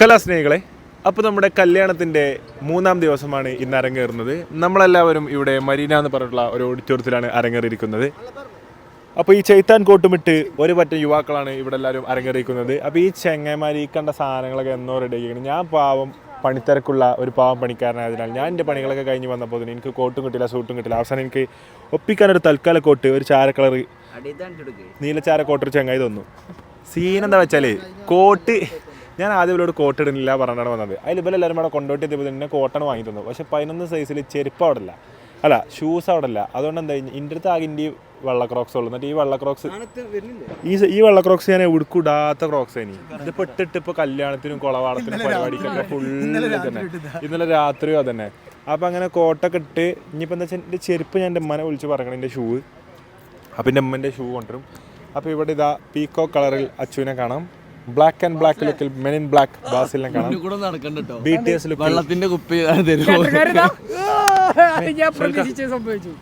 കലാസ്നേഹികളെ അപ്പോൾ നമ്മുടെ കല്യാണത്തിന്റെ മൂന്നാം ദിവസമാണ് ഇന്ന് അരങ്ങേറുന്നത്. നമ്മളെല്ലാവരും ഇവിടെ മരീന എന്ന് പറഞ്ഞിട്ടുള്ള ഒരു ഓഡിറ്റോറിയത്തിലാണ് അരങ്ങേറിയിരിക്കുന്നത്. അപ്പോൾ ഈ ചൈത്താൻ കോട്ടുമിട്ട് ഒരു പറ്റം യുവാക്കളാണ് ഇവിടെ എല്ലാവരും അരങ്ങേറിയിരിക്കുന്നത്. അപ്പോൾ ഈ ചെങ്ങന്മാർ ഈ കണ്ട സാധനങ്ങളൊക്കെ എന്നോ റെഡി ആക്കിയാണ് ഞാൻ പാവം പണിത്തിരക്കുള്ള ഒരു പാവം പണിക്കാരനായതിനാൽ ഞാൻ എന്റെ പണികളൊക്കെ കഴിഞ്ഞ് വന്നപ്പോൾ തന്നെ എനിക്ക് കോട്ടും കിട്ടില്ല സൂട്ടും കിട്ടില്ല അവസാനം എനിക്ക് ഒപ്പിക്കാനൊരു തൽക്കാല കോട്ട് ഒരു ചാര കളർ നീലച്ചാര ചാര ഒരു ചെങ്ങായി തന്നു. സീൻ എന്താ വെച്ചാലേ കോട്ട് ഞാൻ ആദ്യം ഇവരോട് കോട്ട് ഇടുന്നില്ല പറഞ്ഞാണ് വന്നത്. അതിൽ ഇവരെ എല്ലാവരും അവിടെ കൊണ്ടോട്ട് എത്തിയപ്പോൾ തന്നെ കോട്ടാണ് വാങ്ങി തന്നു പക്ഷെ പതിനൊന്ന് സൈസിൽ ചെരുപ്പ് അവിടെ ഇല്ല അല്ല ഷൂസ് അവിടെ ഇല്ല അതുകൊണ്ട് എന്താ ഇന്റെ അടുത്ത് ആകെ ഇന്റെ വെള്ള ക്രോക്സ് ഉള്ളു. എന്നിട്ട് ഈ വെള്ള ക്രോക്സ് ഈ ഈ വെള്ള ക്രോക്സ് ഞാൻ ഉടുക്കൂടാത്ത ക്രോക്സ് ഇനി ഇത് പെട്ടിട്ട് ഇപ്പോൾ കല്യാണത്തിനും കൊളവാടത്തിനും പരിപാടിക്കൊക്കെ ഫുള്ള് തന്നെ ഇന്നലെ രാത്രിയോ അതന്നെ. അപ്പോൾ അങ്ങനെ കോട്ടൊക്കെ ഇട്ട് ഇനിയിപ്പോൾ എന്താ വെച്ചാൽ എന്റെ ചെരുപ്പ് ഞാൻ എന്റെ ഉമ്മനെ വിളിച്ച് പറയണം എന്റെ ഷൂ അപ്പം എന്റെ അമ്മന്റെ ഷൂ കൊണ്ടുവരും. അപ്പോൾ ഇവിടെ ഇതാ പീക്കോ കളറിൽ അച്ചുവിനെ കാണാം. ബ്ലാക്ക് ആൻഡ് ബ്ലാക്ക് ലുക്കിൽ മെൻ ഇൻ ബ്ലാക്ക് ബാസിലിനെ കാണാം. കൂടെ നടക്കണ്ട കേട്ടോ ബി ടി എസ് ലുക്കിൽ വെള്ളത്തിന്റെ കുപ്പി സംഭവിച്ചു.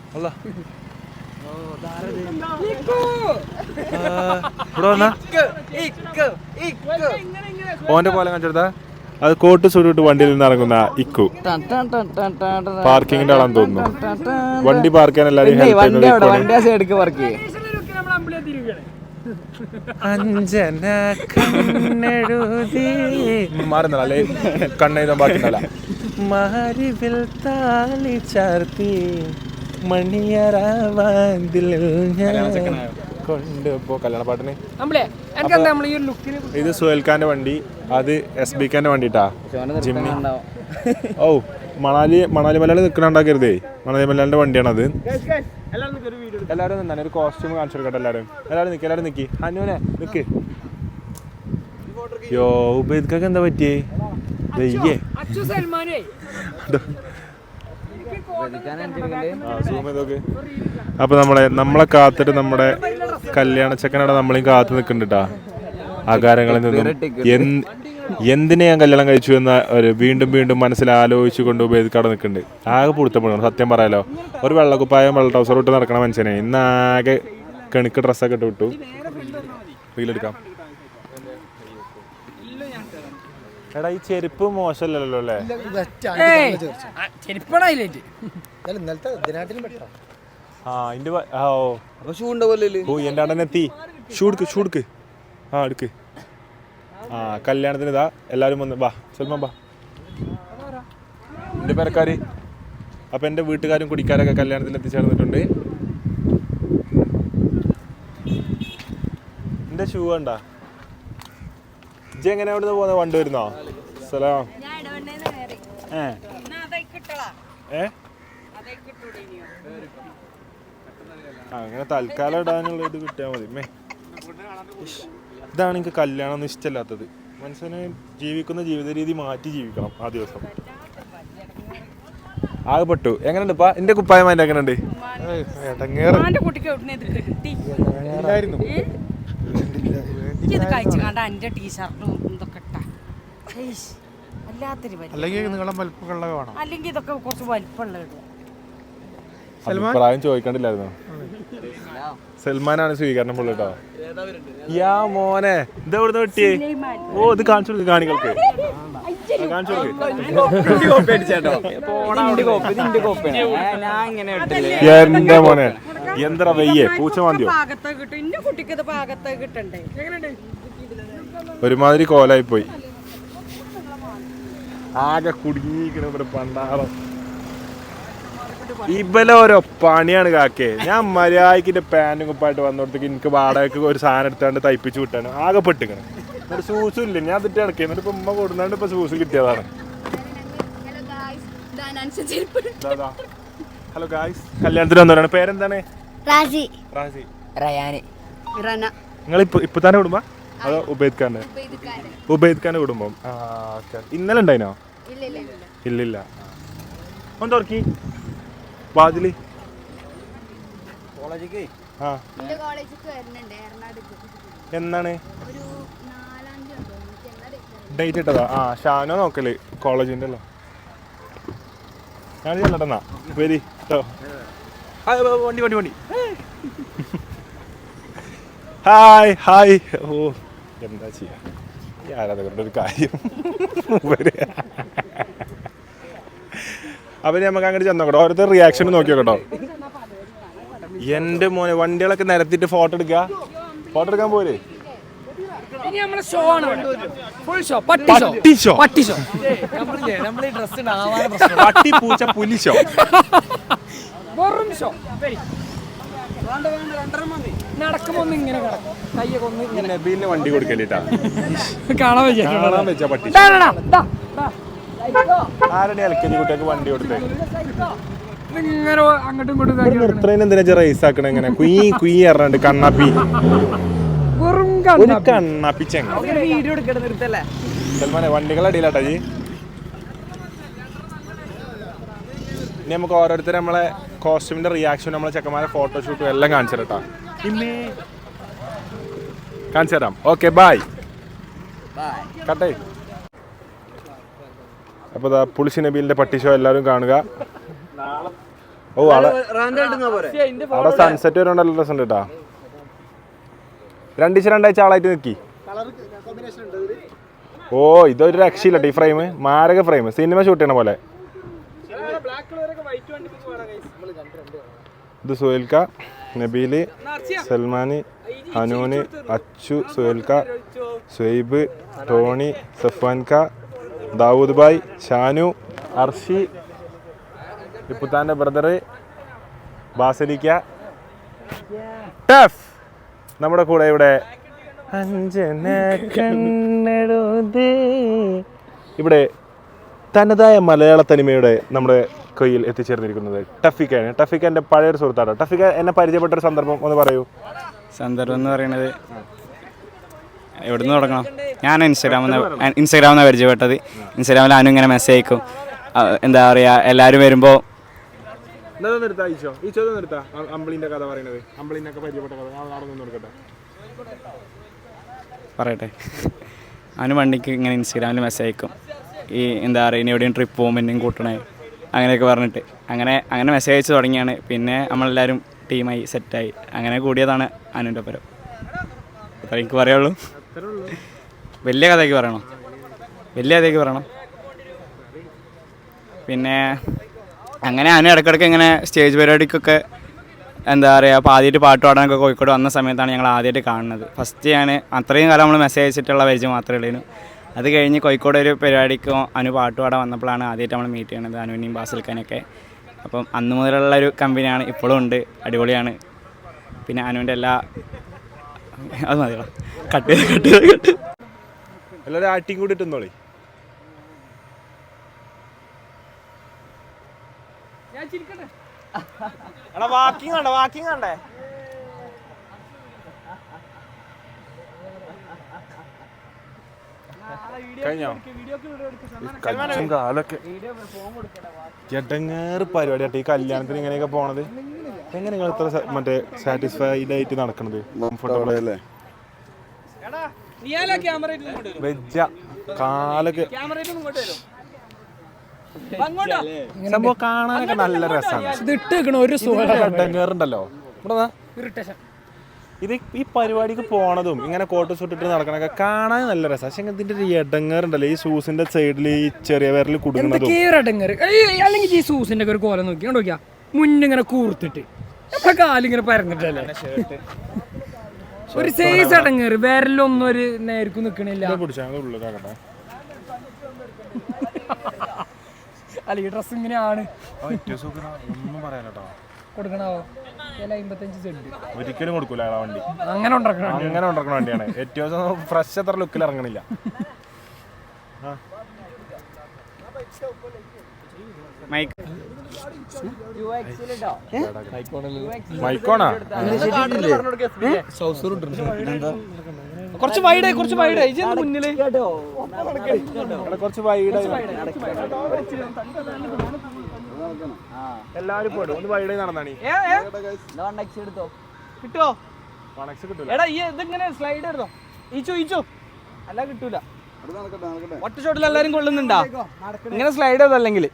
ഓന്റെ പോലെ കണ്ടെടുത്താ അത് കോട്ട് സുരുട്ട് വണ്ടിയിൽ നിന്ന് ഇറങ്ങുന്ന ഇക്കു. പാർക്കിങ്ങിന്റെ ആളാന്ന് തോന്നുന്നു. വണ്ടി പാർക്ക് ചെയ്യാൻ എല്ലാവരും അഞ്ജന കണ്ണെഴുതി. മാറുന്നല്ലേ കണ്ണെഴുതാൻ പാട്ടുണ്ടല്ല മാരിവിൽ താലി ചാർത്തി മണിയറാവാതിൽ ഞാൻ കൊണ്ടുപോ കല്യാണ പാട്ടിന്? അമ്പിളെ നമ്മൾ ഈ ഒരു ലുക്കിന് ഇത് സുഹേൽ ഖാന്റെ വണ്ടി അത് എസ് ബി ഖാന്റെ വണ്ടിട്ടാ. ജിമ്മി. ഓ മണാലി മണാലി മലയാളി നിൽക്കണുണ്ടാക്കരുതേ മണാലി മലയാളിന്റെ വണ്ടിയാണത്. എല്ലാവരും നിന്നാണ്. ഒരു കോസ്റ്റ്യൂം കാണിച്ചു കൊടുക്കട്ടെ എല്ലാവരും. എല്ലാവരും നിൽക്കി എല്ലാവരും നിൽക്കി അനുവിനെ നിൽക്ക് യോ ഉപേദ്ക്കൊക്കെ എന്താ പറ്റിയേ? അപ്പൊ നമ്മളെ നമ്മളെ കാത്തിട്ട് നമ്മുടെ കല്യാണ ചെക്കനവിടെ നമ്മളെയും കാത്തു നിൽക്കുന്നുണ്ട് ആകാരങ്ങളിൽ നിന്നും എന്തിനെ ഞാൻ കല്യാണം കഴിച്ചു എന്ന ഒരു വീണ്ടും വീണ്ടും മനസ്സിൽ ആലോചിച്ചു കൊണ്ട് ഉപയോഗിക്കാതെ നിൽക്കുന്നുണ്ട്. ആകെ പുടുത്തപ്പെടണം സത്യം പറയാലോ. ഒരു വെള്ളക്കുപ്പായം വെള്ള ട്രൗസർ ഇട്ട് നടക്കണ മനുഷ്യനെ. ഇന്ന് ആകെ കണിക്ക് ഡ്രസ്സൊക്കെ ഇട്ട് വിട്ടു. റീലെടുക്കാം എടാ ഈ ചെരുപ്പ് മോശമല്ലല്ലോ അല്ലേ? ആ ഇന്റെ ഓ. ഷൂ ഉണ്ടാവല്ലേ ഓ എന്റെ അടനെത്തി എത്തി. ഷൂ എടുക്ക് ഷൂ എടുക്ക്. ആ എടുക്ക്. ആ കല്യാണത്തിന് ഇതാ എല്ലാവരും വന്ന് ബാ സൽമാൻ ബാ. എന്റെ പേരക്കാർ അപ്പം എന്റെ വീട്ടുകാരും കുടിക്കാരൊക്കെ കല്യാണത്തിൽ എത്തിച്ചേർന്നിട്ടുണ്ട്. എന്റെ ഷൂ കണ്ട? ജി എങ്ങനെ അവിടെ നിന്ന് പോകുന്നത് വണ്ടി വരുന്നോ? സലാം. ഏ. ഏ? അങ്ങനെ തൽക്കാലം ഇടാനുള്ള ഇത് കിട്ടിയാൽ മതി മേ. ഇതാണ് എനിക്ക് കല്യാണം ഒന്നും ഇഷ്ടമല്ലാത്തത് മനുഷ്യന് ജീവിക്കുന്ന ജീവിത രീതി മാറ്റി ജീവിക്കണം ആ ദിവസം. ആകപ്പെട്ടു എങ്ങനെയുണ്ട് ഇപ്പൊ? എന്റെ കുപ്പായം അതിന്റെ എങ്ങനെയുണ്ട്. അല്ലെങ്കിൽ ഇതൊക്കെ കുറച്ച് വലിപ്പമുള്ള സൽമാൻ? അഭിപ്രായം ചോദിക്കണ്ടില്ലായിരുന്നു? സൽമാനാണ് സ്വീകരണം ഫുള്ള് കേട്ടോ യാ മോനെ ഇത് എവിടുന്ന് കിട്ടിയേ ഓ ഇത് കാണിച്ചു കൊടുക്ക് കാണികൾക്ക് കാണിച്ചു കൊടുക്ക്. ഞാൻ ഇങ്ങനെ ഇട്ടില്ലേ എന്റെ മോനെ. എന്താ വെയ്യേ? പൂച്ച മാന്തിയോ ഒരുമാതിരി കോലായി പോയി ആകെ കുടുങ്ങിയിരിക്കണ ഇവിടെ പണ്ടാറം ഇബല ഓരോ പണിയാണ് കാക്കേ. ഞാൻ മര്യാദക്കിന്റെ പാന്റും കുപ്പായിട്ട് വന്നോടത്തേക്ക് എനിക്ക് വാടകയ്ക്ക് ഒരു സാധനം എടുത്താണ്ട് തയ്പ്പിച്ച് വിട്ടാണ്. ആകെ പെട്ടിക്കണം. എന്നിട്ട് ഷൂസും ഇല്ല. ഞാൻ അതിട്ട് ഇടക്കി. എന്നിട്ട് ഇപ്പൊ ഉമ്മ കൊടുന്നാണ്ട് ഇപ്പൊ ഷൂസ് കിട്ടിയതാണ്. ഹലോ ഗായ്സ് കല്യാണത്തിന് വന്നവരാണ്. പേരെന്താണ്? റാസി. റാസി. റയാനി. റന. നിങ്ങൾ ഇപ്പൊ ഇപ്പൊ തന്നെ കുടുംബ? അതോ ഉബൈദ് ഖാന്റെ ഉബൈദ് ഖാന്റെ കുടുംബം. ആ ഓക്കെ. ഇന്നലെ ഉണ്ടായിനോ? ഇല്ല ഇല്ല ഇല്ല ഇല്ലില്ല ഒന്ന് തുറക്കി. വാതിൽ? ആ. എന്നാണ്? ഡേറ്റ് ഇട്ടതാ? ആ ഷാനോ നോക്കൽ കോളേജിന്റെ അല്ലോ? ഞാൻ ചെല്ലട്ടെന്നാ വരി കേട്ടോ വണ്ടി വണ്ടി വണ്ടി. Hi hi. ഓ എന്താ ചെയ്യാ? ഈ ആരാധകരുടെ ഒരു കാര്യം. അപ്പൊ നമുക്ക് അങ്ങോട്ട് ചെന്നോക്കട്ടോ ഓരോരുത്തർ റിയാക്ഷൻ നോക്കി കേട്ടോ. എന്റെ മോനെ വണ്ടികളൊക്കെ നിരത്തിട്ട് ഫോട്ടോ എടുക്കുക ഫോട്ടോ എടുക്കാൻ പോരെ? പട്ടി പൂച്ച പുലി ഷോ വെറും ഷോ നബീലിന് വണ്ടി കൊടുക്കല്ലേട്ടാ കാണാൻ വെച്ചാ കാണാൻ വെച്ചാ പട്ടി. ആരുടെ എൽ കെ ജി വണ്ടി കൊടുത്തേ? ഇങ്ങനെ അങ്ങോട്ടും ഇങ്ങോട്ടും ഇതാക്കി നടക്കണം. നിർത്തണേന് എന്തിനാ റേസ് ആക്കണ ഇങ്ങനെ? കുയി കുയി എറണ്ട് കണ്ണാപ്പി. വെറും ഒരു കണ്ണാപ്പി. കണ്ണാപ്പി ചെങ്ങ വീഡിയോ എടുക്കണ നിർത്തല്ലേ? സൽമാനെ വണ്ടികളുടെ അടിയിലാട്ടാ ജി ഇനി നമുക്ക് ഓരോരുത്തർ നമ്മളെ കോസ്റ്റ്യൂമിന്റെ റിയാക്ഷൻ നമ്മളെ ചെക്കന്മാരെ ഫോട്ടോഷൂട്ടും എല്ലാം കാണിച്ചു തരട്ടാ കാണിച്ചു തരാം. ഓക്കെ ബായ് കട്ടേ അപ്പോൾ ദാ പുളിശി നബീലിന്റെ പട്ടി ഷോ എല്ലാവരും കാണുക. ഓ അവിടെ അവിടെ സൺസെറ്റ് വരെ നല്ല രസമുണ്ട് കേട്ടാ രണ്ടിച്ച് രണ്ടാഴ്ച ആളായിട്ട് നിൽക്കി ഓ ഇതൊരു രക്ഷയില്ല ഈ ഫ്രെയിം മാരക ഫ്രെയിം സിനിമ ഷൂട്ട് ചെയ്യണ പോലെ. ഇത് സുഹേൽക്ക നബീൽ സൽമാനി ഹനൂന് അച്ചു സുഹേൽക്ക സുഹൈബ് ടോണി സഫാൻക ദാവൂദ് ഭായ് ഷാനു അർഷി ഇപ്പുത്താന്റെ ബ്രദർ ബാസലിക്ക. ടഫ് നമ്മുടെ കൂടെ ഇവിടെ ഇവിടെ തനതായ മലയാള തനിമയുടെ നമ്മുടെ കയ്യിൽ എത്തിച്ചേർന്നിരിക്കുന്നത് ടഫിക്കാണ്. ടഫിക്ക എന്റെ പഴയൊരു സുഹൃത്താണ് ടഫിക്ക എന്നെ പരിചയപ്പെട്ട ഒരു സന്ദർഭം ഒന്ന് പറയൂ. സന്ദർഭം എന്ന് പറയുന്നത് എവിടുന്ന് തുടങ്ങണം? ഞാൻ ഇൻസ്റ്റാഗ്രാമിൽ നിന്ന് ഇൻസ്റ്റാഗ്രാമിൽ നിന്ന് പരിചയപ്പെട്ടത്. ഇൻസ്റ്റാഗ്രാമിൽ ഞാനും ഇങ്ങനെ മെസ്സേജ് അയക്കും. എന്താ പറയുക എല്ലാവരും വരുമ്പോൾ എന്നാ നിർത്താ ഈശോ? ഈശോ ഒന്ന് നിർത്താ. അ- കഥ പറയുന്നത് അമ്പിളിനൊക്കെ പരിചയപ്പെട്ട കഥ. കൊടുക്കട്ടെ പറയട്ടെ. അവന് വണ്ടിക്ക് ഇങ്ങനെ ഇൻസ്റ്റാഗ്രാമിൽ മെസ്സേജ് അയക്കും. ഈ എന്താ പറയുക ഇനി എവിടെയും ട്രിപ്പ് പോകുമ്പോൾ എന്നെയും കൂട്ടണേ. അങ്ങനെയൊക്കെ പറഞ്ഞിട്ട്. അങ്ങനെ അങ്ങനെ മെസ്സേജ് അയച്ച് തുടങ്ങിയാണ്. പിന്നെ നമ്മളെല്ലാവരും ടീമായി സെറ്റായി അങ്ങനെ കൂടിയതാണ് അനുവിന്റെ പരം അപ്പം എനിക്ക് പറയുള്ളൂ വലിയ കഥയ്ക്ക് പറയണം. വലിയ കഥയ്ക്ക് പറയണം. പിന്നെ അങ്ങനെ അതിന് ഇടയ്ക്കിടയ്ക്ക് ഇങ്ങനെ സ്റ്റേജ് പരിപാടിക്കൊക്കെ എന്താ പറയുക അപ്പോൾ ആദ്യമായിട്ട് പാട്ട് പാടാനൊക്കെ കോഴിക്കോട് വന്ന സമയത്താണ് ഞങ്ങൾ ആദ്യമായിട്ട് കാണുന്നത്. ഫസ്റ്റ് ഞാൻ അത്രയും കാലം നമ്മൾ മെസ്സേജ് അയച്ചിട്ടുള്ള പരിചയം മാത്രമേ ഉള്ളൂ. അത് കഴിഞ്ഞ് കോഴിക്കോട് ഒരു പരിപാടിക്ക് അനു പാട്ട് പാടാൻ വന്നപ്പോഴാണ് ആദ്യമായിട്ട് നമ്മൾ മീറ്റ് ചെയ്യണത് അനുവിനെയും ബാസിൽക്കാനൊക്കെ അപ്പം അന്ന് മുതലുള്ള ഒരു കമ്പനിയാണ് ഇപ്പോഴും ഉണ്ട് അടിപൊളിയാണ്. പിന്നെ അനുവിന്റെ എല്ലാ അത് മതിയോ കട്ട് ചെയ്ത് കട്ട് ചെയ്ത് കട്ട്. എല്ലാവരും ആട്ടിയും കൂടി ഇട്ടുന്നോളി. എടാ വാക്കിംഗ് കണ്ടേ? വാക്കിംഗ് കണ്ടേ? കഴിഞ്ഞോ? കച്ചും കാലൊക്കെ. എടങ്ങേറ് പരിപാടി ആട്ടെ. ഈ കല്യാണത്തിന് ഇങ്ങനെയൊക്കെ പോണത്. എങ്ങനെ നിങ്ങൾ ഇത്ര മറ്റേ സാറ്റിസ്ഫൈഡ് ആയിട്ട് നടക്കണത്? കംഫർട്ടബിൾ അല്ലേ? വെജ കാലൊക്കെ. സംഭവം കാണാനൊക്കെ നല്ല രസമാണ് ഒരു വാ. ഇത് ഈ പരിപാടിക്ക് പോണതും ഇങ്ങനെ കോട്ട് സുട്ടിട്ട് നടക്കണൊക്കെ കാണാൻ നല്ല രസം. പക്ഷെ ഇതിന്റെ ഒരു ഇടങ്ങേറുണ്ടല്ലോ ഈ സൂസിന്റെ സൈഡിൽ ഈ ചെറിയ വിരൽ അടങ്ങറ് അല്ലെങ്കിൽ ഈ സൂസിന്റെ ഒക്കെ ഒരു കോലം നോക്കി. നോക്കിയാ? മുന്നിങ്ങനെ കൂർത്തിട്ട്. കാലിങ്ങനെ പരന്നിട്ടല്ലേ? ഒരു സൈസ് അടങ്ങേറി. വിരലൊന്നും ഒരു നേർക്കും നിക്കണില്ല. അല്ല ഈ ഡ്രസ് ഇങ്ങനെയാണ്. കൊടുക്കണാവോ? ഒരിക്കലും കൊടുക്കൂല ആ വണ്ടി. അങ്ങനെ ഉണ്ടാക്കണം അങ്ങനെ ഉണ്ടാക്കണ വണ്ടിയാണ്. ഏറ്റവും ഫ്രഷ് അത്ര ലുക്കിൽ ഇറങ്ങണില്ല. മൈക്ക് മൈക്കോണാ കുറച്ച് വൈഡായി കുറച്ച് വൈഡായി ഇജ്ജ് മുന്നിൽ? കുറച്ച് വൈഡായി എല്ലാവരും പോയിട്ട് ഒന്ന് വൈഡായി നടന്നാണി കിട്ടോ? എടാ ഈ ഇതിങ്ങനെ സ്ലൈഡ് എടുത്തോ ഈച്ചോ ഈച്ചോ? അല്ല കിട്ടൂല. ഒറ്റ ഷോട്ടിൽ എല്ലാരും കൊള്ളുന്നുണ്ടാ? ഇങ്ങനെ സ്ലൈഡ് ചെയ്തല്ലെങ്കിൽ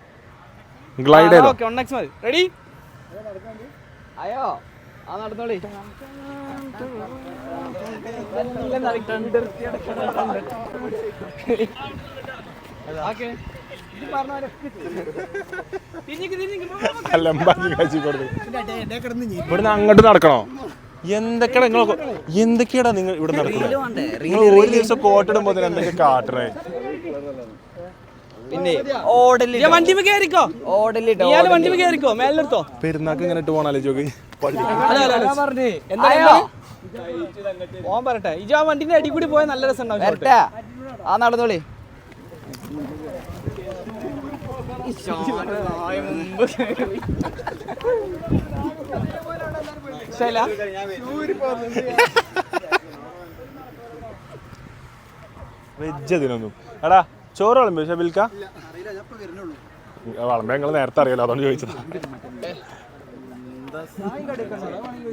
ഗ്ലൈഡ് ചെയ്തോ? ഓക്കെ ഒന്നെക്സ് മതി. റെഡി അയ്യോ ആ നടന്നോളി. ഇവിടുന്ന് അങ്ങോട്ട് നടക്കണോ? എന്തൊക്കെയാണ് നിങ്ങൾ എന്തൊക്കെയാടാ നിങ്ങൾ ഇവിടെ നടക്കുന്നത് നിങ്ങൾ ഒരു ദിവസം കോട്ടിടുമ്പോ എന്തൊക്കെ കാട്ടണേ? പിന്നെ ഓടൽ ഞാൻ വണ്ടിമേ കയറിക്കോ ഓടലിട്ടോ ഇയാൾ വണ്ടിമേ കയറിക്കോ മേലെടുത്തോ. പെരുന്നാക്ക് ഇങ്ങനെ ഇട്ട് പോണാലോ ജോക്ക്? പറഞ്ഞേ. പറട്ടെ ഇജ് ആ വണ്ടിന്റെ അടി കൂടി പോയാൽ നല്ല രസം ഉണ്ടാവും ആ നടന്നോളി. ശൈല. വെജ് അതിനൊന്നും എടാ ചോറ് വിളമ്പോ ഷബിൽക്ക വളമ്പ ഞങ്ങൾ നേരത്തെ അറിയാലോ അതുകൊണ്ട് ചോദിച്ചതാ.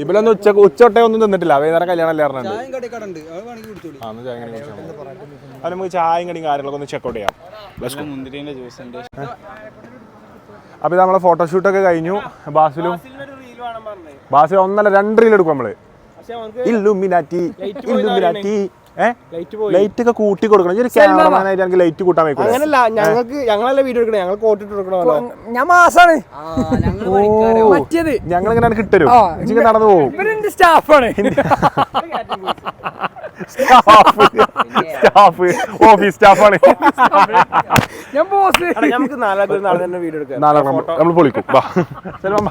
ഇവലൊന്നും ഉച്ച ഉച്ചോട്ടെ ഒന്നും തിന്നിട്ടില്ല വൈകുന്നേരം കല്യാണം അല്ലേ പറഞ്ഞിട്ടുണ്ട് ആ ഒന്ന് ചായ കടി കുടിച്ചാൽ മതി. അത് നമുക്ക് ചായയും കടിയും കാര്യങ്ങളൊക്കെ ഒന്ന് ചെക്കൗട്ട് ചെയ്യാം. അപ്പൊ ഇത് നമ്മളെ ഫോട്ടോഷൂട്ടൊക്കെ കഴിഞ്ഞു. ബാസിലും ബാസിൽ ഒന്നല്ല രണ്ട് റീൽ എടുക്കും നമ്മൾ. ഇല്ലുമിനാറ്റി ഇല്ലുമിനാറ്റി ലൈറ്റ് ഒക്കെ കൂട്ടി കൊടുക്കണം. ഒരു ക്യാമറമാനായിട്ട് എനിക്ക് ലൈറ്റ് കൂട്ടാൻ വെക്കും അങ്ങനല്ല ഞങ്ങൾക്ക് ഞങ്ങളല്ല വീഡിയോ എടുക്കണേ ഞങ്ങൾ കോട്ടിട്ട് കൊടുക്കണോ ഞാൻ മാസാണ്. മറ്റേത് ഞങ്ങൾ ഇങ്ങനെ കിട്ടരും നടന്നു പോകും. ഇവരെന്റെ സ്റ്റാഫാണ് സ്റ്റാഫ് സ്റ്റാഫ് ഓഫീസ് സ്റ്റാഫാണ് ഞാൻ ബോസ് നമുക്ക് നാലാം നാളെ തന്നെ വീഡിയോ എടുക്കാം. നാളെ നമ്മൾ പൊളിക്കും. വാ. സൽമാൻ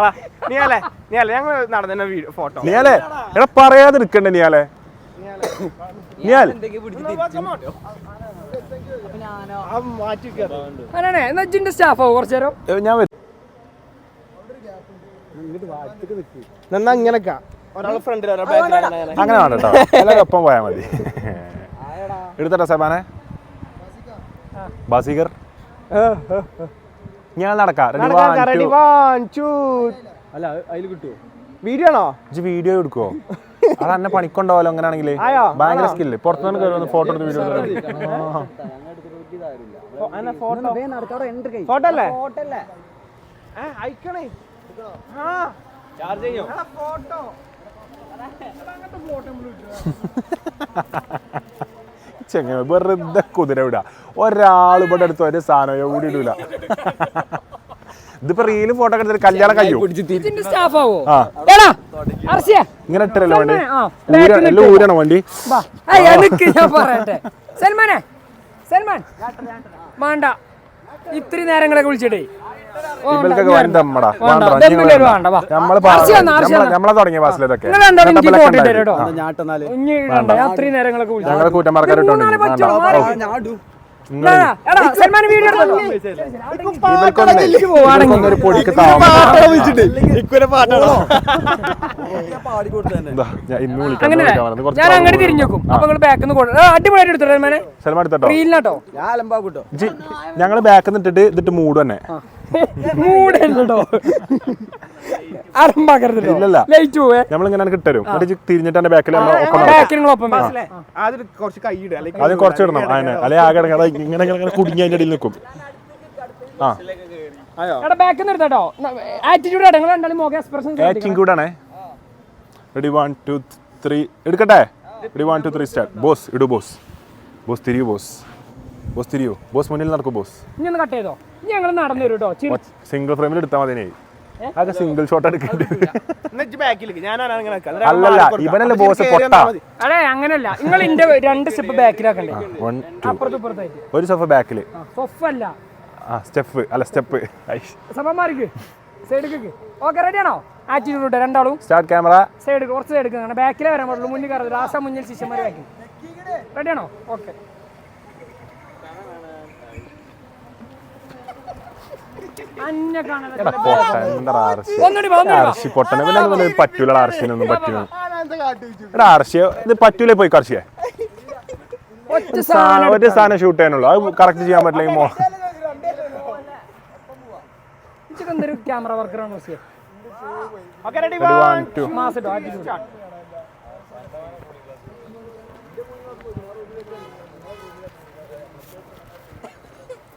വാ. നീ അല്ലേ നീ അല്ലേ ഞങ്ങൾ നടന്നെ തന്നെ വീഡിയോ ഫോട്ടോ അല്ലേ എടാ പറയാതെ നീ നിയാലേ? എന്നാ കുറച്ചു നേരം ഞാൻ. എന്നാ അങ്ങനെ വേണ്ട. കേട്ടോ. എല്ലാവരും ഒപ്പം പോയാൽ മതി. എടുത്തട്ടെ സൽമാനെ. ബാസികർ ഞാൻ നടക്കാം. റെഡി വൺ ടു അല്ല അതിൽ കിട്ടുമോ വീഡിയോ ആണോ? വീഡിയോ എടുക്കുവോ? അത് എന്നെ അങ്ങനെ അങ്ങനെയാണെങ്കിൽ ആയോ? ഭയങ്കര സ്കില്ല് പുറത്തുനിന്ന് കയറി ഫോട്ടോ എടുത്ത് വീഡിയോ ഫോട്ടോ ഫോട്ടോ അല്ലേ അയക്കണേ. ആ. ചാർജ് ചെയ്യോ? ഫോട്ടോ ചെങ്ങ വെറുതെ കുതിര വിടാ. ഒരാൾ ഇവിടെ അടുത്ത് ഒരു സാധനം കൂടി ഇടൂല. ഇതിപ്പോ റീൽ ഫോട്ടോ എടുത്തിട്ട് കല്യാണം കഴിയും. ഇങ്ങനെ ഇട്ടല്ലോ വണ്ടി. എല്ലാം ഊരാണോ വണ്ടി. വാ. എനിക്ക് ഞാൻ പറയട്ടെ. സൽമാനെ സൽമാൻ. വേണ്ട. ഇത്രയും നേരങ്ങളൊക്കെ വിളിച്ചിട്ടേ ഞങ്ങളെ കൂറ്റന്മാർക്കാരിട്ടുണ്ട് ഒരു പൊടിക്ക് ഞാൻ അങ്ങനെ ഇന്ന് വിളിക്കാം പറഞ്ഞത്. കുറച്ച് ഞാൻ അങ്ങോട്ട് കൊടുക്കും. തിരിഞ്ഞു നോക്കും അപ്പൊ നിങ്ങൾ ബാക്കിൽ നിന്ന് കൊടുക്കും അടിപൊളിയായിട്ട് എടുത്തോ സൽമാൻ ഞങ്ങൾ ബാക്ക് നിന്നിട്ട് ഇതിട്ട് മൂട് തന്നെ മൂടല്ലോ ലൈറ്റ് പോവേ. നമ്മളിങ്ങനെ കിട്ടരും എന്നിട്ട് ഇജ്ജ് തിരിഞ്ഞിട്ട് എന്റെ ബാക്കിൽ. ആദ്യം കുറച്ച് കൈ ഇടുക. ആദ്യം കുറച്ച് ഇടണം. അതിനെ അല്ലെ ആകെ ഇങ്ങനെ ഇങ്ങനെ കുടുങ്ങി അതിന്റെ ഇടയിൽ നിൽക്കും. ആ. റെഡി വൺ ടു ത്രീ എടുക്കട്ടെ? Ready one two three start boss ഇടു ബോസ് ബോസ് തിരിയൂ ബോസ് ബോസ് തിരിയോ? ബോസ് മുന്നിൽ നടക്കൂ ബോസ് ഇനി ഒന്ന് കട്ട് ചെയ്തോ? ഇനി ഞങ്ങൾ നടന്നു വരും കേട്ടോ സിംഗിൾ ഫ്രെയിമിൽ എടുത്താൽ മതി അതൊക്കെ സിംഗിൾ ഷോട്ട് അല്ലല്ല. ഇവനല്ലേ കേറി പൊട്ടാ. അതെ അങ്ങനല്ല. നിങ്ങൾ ഇന്റെ രണ്ട് സ്റ്റെപ്പ് ബാക്കിലാക്കണ്ടേ ഒരു സോഫ ബാക്കിൽ സോഫ അല്ല. ആ സ്റ്റെപ്പ് അല്ല സ്റ്റെപ്പ് സഭമാർക്ക് സൈഡിലേക്ക് ഓക്കെ റെഡി ആണോ? ആറ്റിറ്റ്യൂഡ് രണ്ടാളും. സ്റ്റാർട്ട് ക്യാമറ സൈഡ് കുറച്ച് സൈഡ് ബാക്കിലേ വരാൻ പാടുള്ളൂ. മുന്നിൽ കയറരുത് ലാസ്റ്റ് മുന്നിൽ ശിഷ്യന്മാർ ബാക്കി റെഡി ആണോ? ഓക്കെ അർശി പൊട്ടനെ പിന്നെ ഒന്നും പറ്റൂല അർശിനൊന്നും പറ്റൂല. എടാ അർശിയ ഇത് പറ്റൂലേ പോയി കർഷിയെ ഒറ്റ സാധനം ഒരു സാധനം ഷൂട്ട് ചെയ്യാനുള്ളൂ. അത് കറക്റ്റ് ചെയ്യാൻ പറ്റില്ലെങ്കിൽ മോ ക്യാമറ വർക്കറാണ്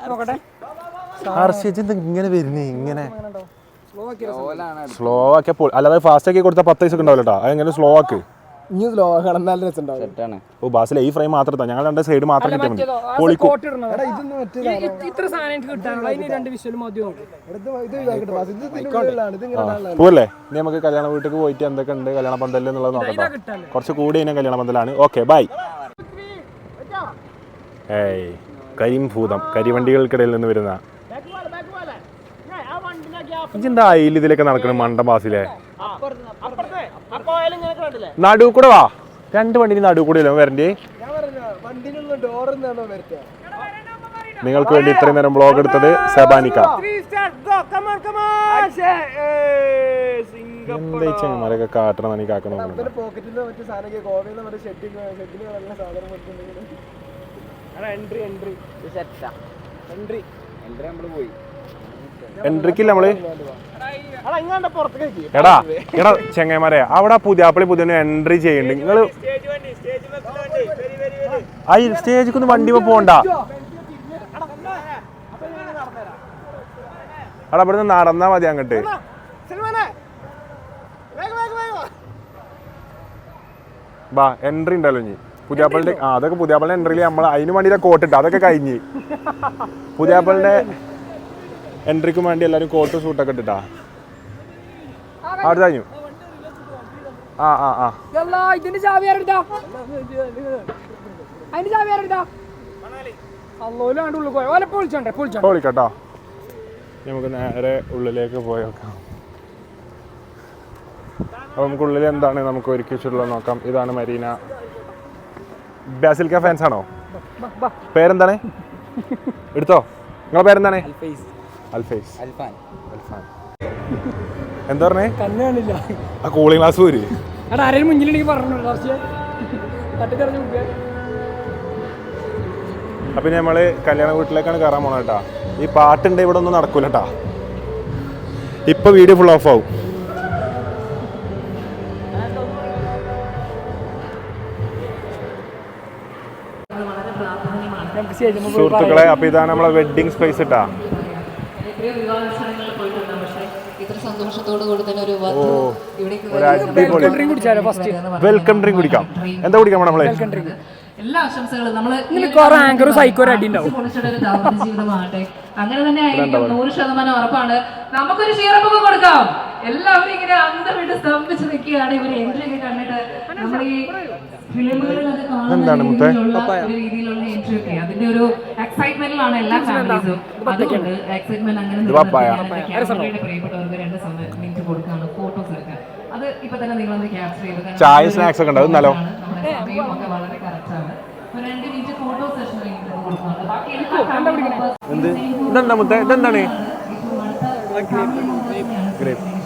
നോക്കട്ടെ. ഇത് ഇങ്ങനെ വരുന്നേ ഇങ്ങനെ. സ്ലോ ആക്കിയ അല്ലാതെ ഫാസ്റ്റ് ആക്കി കൊടുത്താൽ പത്ത് ഉണ്ടാവില്ല കേട്ടോ അതെങ്ങനെ സ്ലോ ആക്ക് ഇനി സ്ലോ ആക്കണം നല്ല രസമുണ്ടാവും ഓ ബാസിലെ ഈ ഫ്രെയിം മാത്രം ഞങ്ങൾ രണ്ട് സൈഡ് മാത്രം കിട്ടിയാൽ മതി. പൊളിക്കും. ഇത്ര സാധനം എനിക്ക് കിട്ടാനുള്ള അതിന് രണ്ട് മതിയോ പോവല്ലേ? ഇനി നമുക്ക് കല്യാണ വീട്ടിലേക്ക് പോയിട്ട് എന്തൊക്കെ ഉണ്ട്? കല്യാണ പന്തൽ എന്നുള്ളത് നോക്കാം കുറച്ച് കൂടി കഴിഞ്ഞാൽ കല്യാണ പന്തലാണ്. Okay bye. ഏയ് കരിംഭൂതം കരിവണ്ടികൾക്കിടയിൽ നിന്ന് വരുന്ന അയിൽ ഇതിലൊക്കെ നടക്കണ മണ്ടബാസിലെ നടുവ് നടു കൂടെ വാ. രണ്ട് വണ്ടിന് നടുവ് കൂടെ ഇല്ല? വരണ്ടേ. നിങ്ങൾക്ക് വേണ്ടി ഇത്രയും നേരം ബ്ലോഗ് എടുത്തത് സെബാനിക്ക. എന്താ ഈ ചെങ്ങന്മാരൊക്കെ കാട്ടണം എനിക്ക് ആക്കണം എൻട്രി എൻട്രി എൻട്രി നമ്മൾ പോയി. എൻട്രിക്കില്ല നമ്മൾ എടാ എടാ ചെങ്ങന്മാരെ അവിടെ പുതിയാപ്പിളി പുതിയ എൻട്രി ചെയ്യുന്നുണ്ട് നിങ്ങൾ ആ സ്റ്റേജിക്കൊന്ന് വണ്ടി പോണ്ട. അവിടെ ഇവിടുന്ന് നടന്നാ മതി അങ്ങോട്ട്. ബാ എൻട്രി ഉണ്ടല്ലോ ഇനി. പുതിയാപ്പിളിന്റെ ആ അതൊക്കെ പുതിയാപ്പിളിന്റെ എൻട്രിയിൽ നമ്മൾ അതിന് വേണ്ടിയിട്ട് കോട്ടിട്ട് അതൊക്കെ കഴിഞ്ഞ്. പുതിയാപ്പിളിന്റെ എൻട്രിക്കും വേണ്ടി എല്ലാവരും കോട്ട് സൂട്ടൊക്കെ ഇട്ടിട്ടാ? അവിടെ കഴിഞ്ഞു ആ ആ. ആ ഇതിന്റെ ചാവി ആരെടുത്താ? അതിന്റെ ചാവി ആരെടുത്താ? വിളിക്കട്ടോ. നമുക്ക് നേരെ ഉള്ളിലേക്ക് പോയേക്കാം നോക്കാം. അപ്പോൾ നമുക്ക് ഉള്ളിൽ എന്താണ് നമുക്ക് ഒരുക്കി വെച്ചിട്ടുള്ളത് നോക്കാം. ഇതാണ് മരീന. ബാസിൽക്ക ഫാൻസ് ആണോ? പേരെന്താണ്? എടുത്തോ. നിങ്ങളെ പേരെന്താണ്? അൽഫൈസ്. അൽഫാൻ. എന്താ പറഞ്ഞേ? കണ്ണ് കാണില്ല. ആ കൂളിംഗ് ഗ്ലാസ് പോര്. എടാ ആരെയും മുന്നിലുണ്ടെങ്കിൽ പറഞ്ഞു ലാസ്റ്റ് തട്ടിത്തെറിഞ്ഞു നോക്കിയാ അപ്പം ഇനി നമ്മൾ കല്യാണ വീട്ടിലേക്കാണ് കയറാൻ പോണത് കേട്ടാ ഈ പാട്ടുണ്ട് ഇവിടെ ഒന്നും നടക്കൂല കേട്ടാ ഇപ്പൊ വീഡിയോ ഫുൾ ഓഫ് ആവും. സുഹൃത്തുക്കളെ അപ്പൊ ഇതാണ് നമ്മളെ വെഡിങ് സ്പേസ് ഇട്ടാ എത്രയോ വിവാഹ സ്ഥലങ്ങളിൽ പോയിട്ടുണ്ട് പക്ഷേ ഇത്ര സന്തോഷത്തോടു കൂടി തന്നെ ഒരു വധു ഇവിടേക്ക് ഫസ്റ്റ് വെൽക്കം ഡ്രിങ്ക് കുടിക്കാം. എന്താ കുടിക്കാം നമ്മൾ? എല്ലാ ആശംസകളും നമ്മൾ ജീവിതമാകട്ടെ. അങ്ങനെ തന്നെ ആയിരിക്കും നൂറ് ശതമാനം ഉറപ്പാണ്. നമുക്കൊരു ക്ഷീറപ്പൊക്കെ കൊടുക്കാം. എല്ലാവരും ഇങ്ങനെ അന്തം വിട്ട് സ്തംഭിച്ച് നിൽക്കുകയാണ്. ഇവർ എൻട്രി ഒക്കെ കണ്ടിട്ട് നമ്മൾ ഈ എന്താണ് മുത്തേ? രീതിയിലുള്ള എൻട്രി ഒക്കെ. അതിന്റെ ഒരു എക്സൈറ്റ്മെന്റിലാണ് എല്ലാ ഫാമിലീസും അതുകൊണ്ട് എക്സൈറ്റ്മെന്റ് അങ്ങനെ പപ്പായ. ക്യാമറയുടെ പ്രിയപ്പെട്ടവർക്ക് രണ്ട് മിനിറ്റ് കൊടുക്കാണ് എടുക്കാൻ അത് ഇപ്പൊ തന്നെ നിങ്ങളൊന്ന് ക്യാപ്ചർ ചെയ്ത്. ചായ സ്നാക്സ് ഒക്കെ ഉണ്ടാവും അത് എന്ത്? ഇതെന്താ മുത്തേ? ഇതെന്താണ്? correct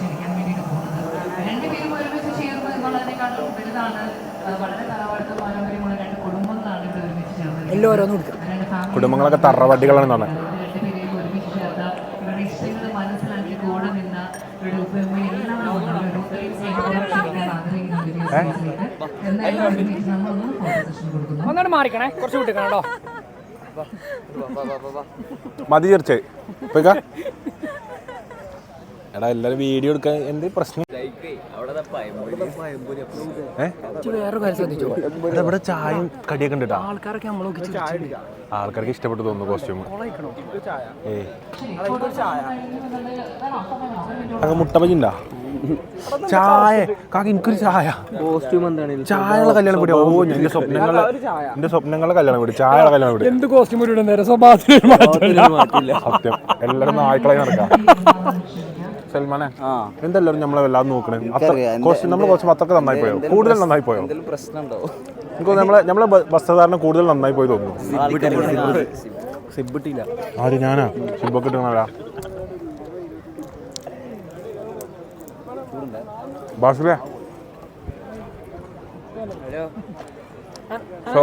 എന്തായാലും ഒരുമിച്ച് നമ്മളൊന്ന് കുടുംബങ്ങളൊക്കെ ഒന്നാണ് മാറിക്കണേ. കുറച്ച് വിട്ടിക്കണം മതി തീർച്ചയായും. എടാ എല്ലാരും വീഡിയോ എടുക്കാൻ എന്ത് പ്രശ്നം? ഇവിടെ ചായയും കടിയൊക്കെ ഉണ്ട്. ആൾക്കാരൊക്കെ. ആൾക്കാർക്ക് ഇഷ്ടപ്പെട്ടു തോന്നുന്നു കോസ്റ്റ്യൂം ഏ മുട്ട ബജിണ്ടാ ചായ. കാക്ക എനിക്കൊരു ചായ. കോസ്റ്റ്യൂം എന്താണ്? ചായയുള്ള കല്യാണം കൂടി. ഓ എന്റെ സ്വപ്നങ്ങളെ എന്റെ സ്വപ്നങ്ങളെ കല്യാണം കൂടി. ചായയുള്ള കല്യാണം കൂടി. എന്ത് കോസ്റ്റ്യൂം. സത്യം. എല്ലാരും നായ്ക്കളായി നടക്കാം. സൽമാനെ? എന്തെല്ലാരും നമ്മളെ വല്ലാതെ നോക്കണേ? നമ്മൾ കുറച്ച് പത്തൊക്കെ നന്നായി പോയോ? കൂടുതൽ നന്നായി പോയോ? എനിക്ക് നമ്മളെ നമ്മളെ വസ്ത്രധാരണം കൂടുതൽ നന്നായി പോയി തോന്നുന്നു. ആര് ഞാനാ? സിബൊക്കെ ഇട്ടുന്നാ ബാസിലെ സോ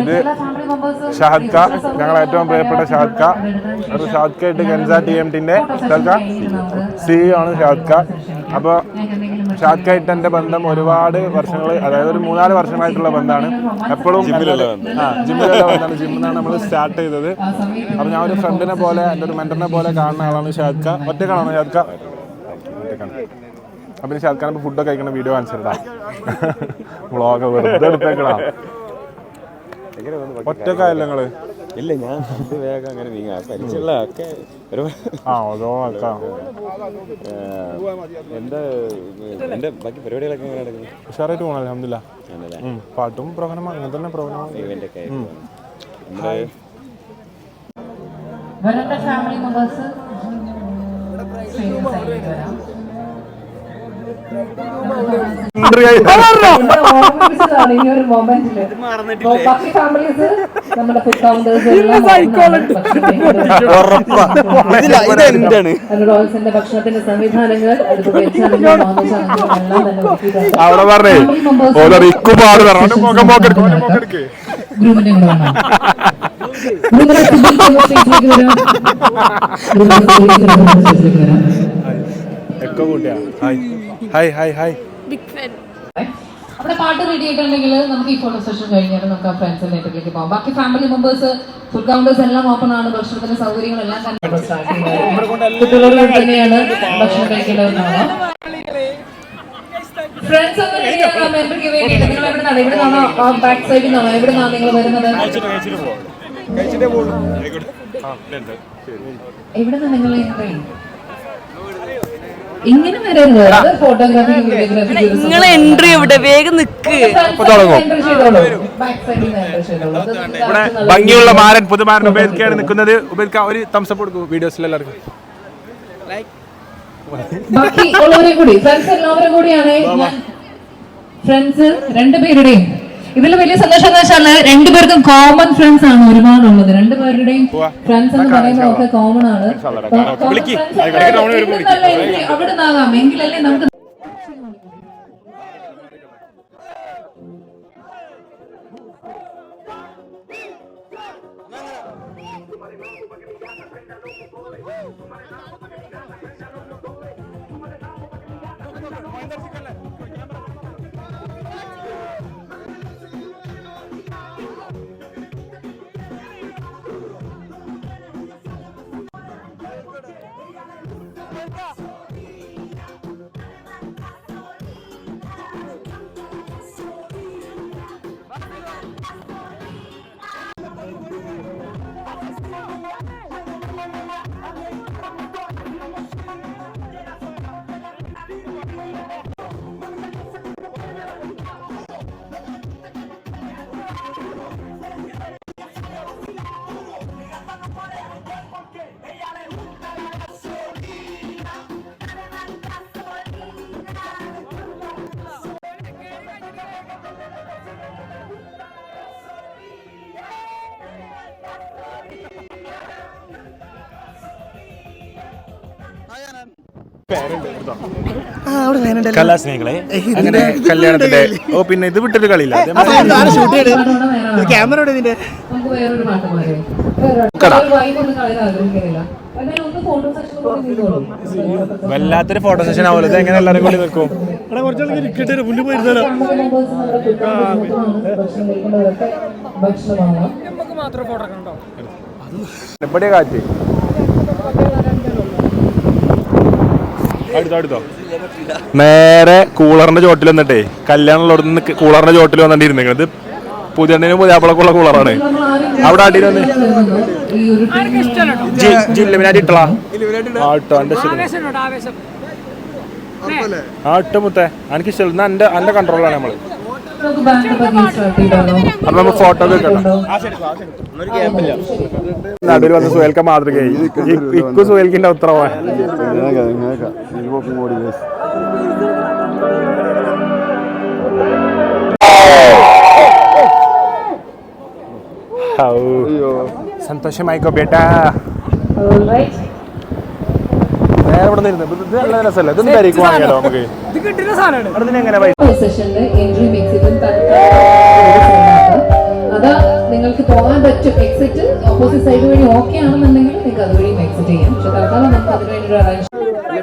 ഇത് ഷാദ് ഖാ ഞങ്ങൾ ഏറ്റവും പ്രിയപ്പെട്ട ഷാദ് ഖാ. ഒരു ഷാദ് ഖാ ഇട്ട് ഗൻസ ടി എം ടിന്റെ സിഇഒ ആണ് ഷാദ് ഖാ. അപ്പോൾ ഷാദ് ഖാ ഇട്ട് എന്റെ ബന്ധം ഒരുപാട് വർഷങ്ങൾ അതായത് ഒരു മൂന്നാൽ വർഷങ്ങളായിട്ടുള്ള ബന്ധമാണ്. എപ്പോഴും ആ ജിമ്മിലുള്ള ബന്ധമാണ്. ജിമ്മിൽ നിന്നാണ് നമ്മൾ സ്റ്റാർട്ട് ചെയ്തത്. അപ്പോൾ ഞാൻ ഒരു ഫ്രണ്ടിനെ പോലെ എന്റെ ഒരു മെന്ററിനെ പോലെ കാണുന്ന ആളാണ് ഷാദ് ഖാ. ഒറ്റക്കാണോ ഷാദ് ഖാ? ഒറ്റക്കാണ് അപ്പം ഫുഡ് ഫുഡൊക്കെ കഴിക്കണ വീഡിയോ കാണിച്ചിട്ടാ വ്ളോഗ് വെറുതെ എടുത്തേക്കടാ. ഒറ്റക്കായല്ലോ നിങ്ങൾ? ഇല്ല ഞാൻ വേഗം അങ്ങനെ നീങ്ങാ പരിചയമുള്ള ഒക്കെ ഒരു ആ ഓരോ ആൾക്കാ? എന്താ എന്റെ ബാക്കി പരിപാടികളൊക്കെ എങ്ങനെ നടക്കുന്നു? ഉഷാറായിട്ട് പോകണം അലഹമില്ല പാട്ടും പ്രോഗ്രാം അങ്ങനെ തന്നെ പ്രോഗ്രാം ഒക്കെ ഫാമിലി മെമ്പേഴ്സ് വരാം ഓർമ്മിപ്പിച്ചതാണ് ഈ ഒരു മൊമെന്റിൽ ബാക്കി ഫാമിലീസ് നമ്മുടെ ഫുഡ് കൗണ്ടേഴ്സ് റോയൽസിന്റെ ഭക്ഷണത്തിന്റെ സംവിധാനങ്ങൾ. അവിടെ പറഞ്ഞേ ഓരോ പറഞ്ഞു മുഖം പോക്കെടുക്കും എക്കോ കൂട്ടിയാ. ഹായ് ഹായ് ഹായ് ഹായ് അവിടെ പാട്ട് റെഡി ആയിട്ടുണ്ടെങ്കിൽ നമുക്ക് ഈ ഫോട്ടോ സെഷൻ കഴിഞ്ഞാൽ നമുക്ക് ആ ഫ്രണ്ട്സിന്റെ പോകാം. ബാക്കി ഫാമിലി മെമ്പേഴ്സ് ഫുഡ് കൗണ്ടേഴ്സ് എല്ലാം ഓപ്പൺ ആണ്. ഭക്ഷണത്തിന്റെ സൗകര്യങ്ങളെല്ലാം കുട്ടികളോട് തന്നെയാണ് ഭക്ഷണം കഴിക്കേണ്ടതെന്നാണ്? ഫ്രണ്ട്സ് ഒന്ന് റെഡി ആകാം എൻട്രിക്ക് വേണ്ടിയിട്ട് നിങ്ങൾ എവിടെ നിന്നാണ്? ഇവിടെ നിന്നാണോ? ആ ബാക്ക് സൈഡിൽ നിന്നാണോ? എവിടെ നിന്നാണ് നിങ്ങൾ വരുന്നത്? എവിടെ നിങ്ങൾ എൻട്രി ഇങ്ങനെ വരരുത് നിങ്ങൾ എൻട്രി ഇവിടെ വേഗം നിക്ക്. ഇവിടെ ഭംഗിയുള്ള മാരൻ പുതുമാരൻ ഉപയോഗിക്കാണ് നിൽക്കുന്നത് ഉപയോഗിക്കാൻ ഒരു തംസപ്പ് കൊടുക്കും വീഡിയോസിൽ എല്ലാവർക്കും ബാക്കി ഉള്ളവരെ കൂടി ഫ്രണ്ട്സ് എല്ലാവരും കൂടിയാണ്. ഫ്രണ്ട്സ് രണ്ടുപേരുടെയും ഇതിൽ വലിയ സന്തോഷം എന്ന് വെച്ചാൽ രണ്ടുപേർക്കും കോമൺ ഫ്രണ്ട്സ് ആണ് ഒരുപാടുള്ളത്. രണ്ടുപേരുടെയും ഫ്രണ്ട്സ് എന്ന് പറയുമ്പോൾ ഒക്കെ കോമൺ ആണ്. അവിടെ നിന്നാകാം എങ്കിലല്ലേ നമുക്ക് 啊 കലാസ്നേഹികളെ അങ്ങനെ കല്യാണത്തിന്റെ ഓ പിന്നെ ഇത് വിട്ടൊരു കളിയില്ല. ക്യാമറ വല്ലാത്തൊരു ഫോട്ടോ സെഷൻ ആവുമല്ലോ എങ്ങനെ എല്ലാവരും കൂടി നിൽക്കും? ഭക്ഷണമാണ്. നമുക്ക് മാത്രം ഫോട്ടോ കണ്ടോ എവിടെ കാറ്റ്? നേരെ കൂളറിന്റെ ചോട്ടിൽ വന്നിട്ടേ കല്യാണമുള്ളടത്ത് നിന്ന് കൂളറിന്റെ ചോട്ടിൽ വന്നിട്ട് ഇരുന്നിരിക്കുന്നത് പുതിയണ്ണിനും പുതിയാപ്പിളക്കുള്ള കൂളറാണ് അവിടെ അടിയിൽ വന്ന്? ജില്ലമിനായിട്ട് ഇട്ടളാ? ആട്ടോ എന്റെ എനിക്ക് എന്റെ എന്റെ കൺട്രോളാണ് നമ്മൾ. അപ്പൊ നമുക്ക് ഫോട്ടോ നടുവിൽ വന്ന് സുഹേൽക്ക മാതൃകയായി. ഇക്കു സുഹേൽക്കിന്റെ ഉത്തരവാണ് സന്തോഷമായിക്കോ ബേട്ടാ Alright. നേരെ ഇവിടെ നിന്ന് ഇരുന്ന്. ഇത് നല്ല രസമല്ലേ? ഇതൊന്നും ധരിക്കും വാങ്ങിയാലോ നമുക്ക്? എക്സിറ്റും അതാ നിങ്ങൾക്ക് പോകാൻ പറ്റും. എക്സിറ്റ് ഓപ്പോസിറ്റ് സൈഡ് വഴി ഓക്കെ ആണെന്നുണ്ടെങ്കിൽ നിങ്ങൾക്ക് അതുവഴിയും എക്സിറ്റ് ചെയ്യാം. പക്ഷെ തൽക്കാലം നമുക്ക് അതിനുവേണ്ടി ഒരു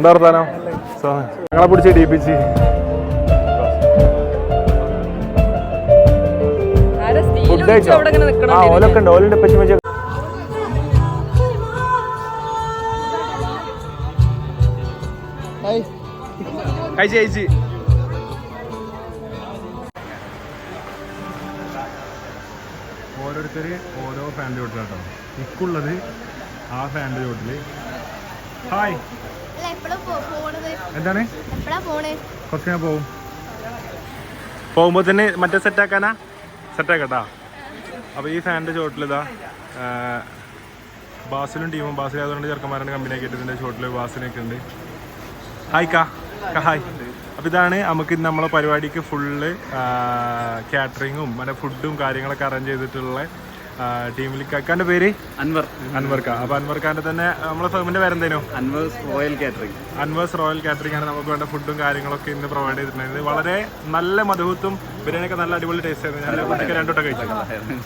എന്താ വർത്താനം? സോ, ഞങ്ങളെ പിടിച്ച് ഫുഡ് കഴിച്ചോ? ആ ഓലൊക്കെ ഉണ്ട്. ഓലുണ്ട് കഴിച്ച് കഴിച്ച്. ഓരോരുത്തർ ഓരോ ഫാന്റെ ചോട്ടിലാട്ടോ ഇക്കുള്ളത് ആ ഫാന്റെ ചോട്ടിൽ ഹായ് എന്താണ്? കുറച്ച് ഞാൻ പോവും. പോകുമ്പോ തന്നെ മറ്റേ സെറ്റാക്കാനാ? സെറ്റാക്കട്ടാ? അപ്പൊ ഈ ഫാനിന്റെ ചോട്ടിലിതാ ബാസിലും ടീമും ബാസിൽ അതുകൊണ്ട് ചെറുക്കന്മാരുടെ കമ്പനി ആക്കിയിട്ട് ഇതിന്റെ ചോട്ടിൽ ബാസിനൊക്കെ ഉണ്ട്. ഹായ് കാ. കാ ഹായ് അപ്പോൾ ഇതാണ് നമുക്ക് ഇന്ന് നമ്മളെ പരിപാടിക്ക് ഫുള്ള് കാറ്ററിങ്ങും മറ്റേ ഫുഡും കാര്യങ്ങളൊക്കെ അറേഞ്ച് ചെയ്തിട്ടുള്ള ടീമിൽ കക്കാന്റെ പേര്? അൻവർ. അൻവർ ഖാൻ അപ്പോൾ അൻവർ ഖാന്റെ തന്നെ നമ്മളെ ഫേമിന്റെ പേരെന്തേനു? Anwar's royal catering. Anwar's royal catering ആണ് നമുക്ക് വേണ്ട ഫുഡും കാര്യങ്ങളൊക്കെ ഇന്ന് പ്രൊവൈഡ് ചെയ്തിട്ടുണ്ടായിരുന്നത്. വളരെ നല്ല മധുഹത്തും ബിരിയാണിയൊക്കെ നല്ല അടിപൊളി ടേസ്റ്റ് ആയിരുന്നു. ഞാൻ ഫുഡൊക്കെ രണ്ടോട്ടം കഴിച്ചു.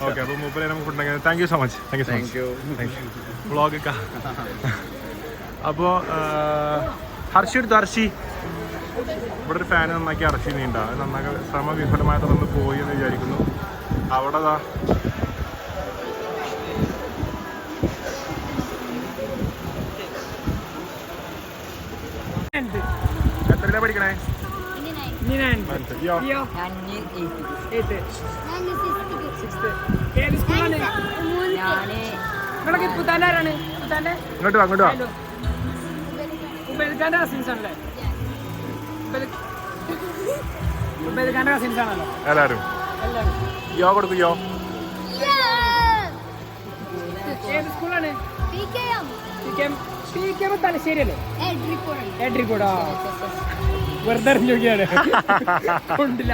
ഓക്കെ അപ്പൊ മൂപ്പരെ നമുക്ക് food thank you so much thank you so much blog അപ്പോ ഒക്കെ ഹർഷി എടുത്തു ഹർഷി? ഇവിടെ ഒരു ഫാൻ നന്നാക്കി അത് നന്നാക്കി ശ്രമ വിഫലമായി തുടർന്ന് പോയി എന്ന് വിചാരിക്കുന്നു. അവിടെ പുത്താനാരാണ് പഠിക്കണേ? ഇങ്ങോട്ട് വാ ഇങ്ങോട്ട് വാ. ഉബേദ്ഖാന്റെ കസിൻസ് ആണല്ലേ? ഉബേദ്- ഉബേദ്ഖാന്റെ കസിൻസ് ആണല്ലോ. എല്ലാവരും യോ കൊടുക്കും യോ. ഏത് സ്കൂളാണ്? പി കെ എം തലശ്ശേരി അല്ലേ എഡ്രിക്കോടാ വെറുതെ അറിഞ്ഞു നോക്കിയാണ് കൊണ്ടില്ല.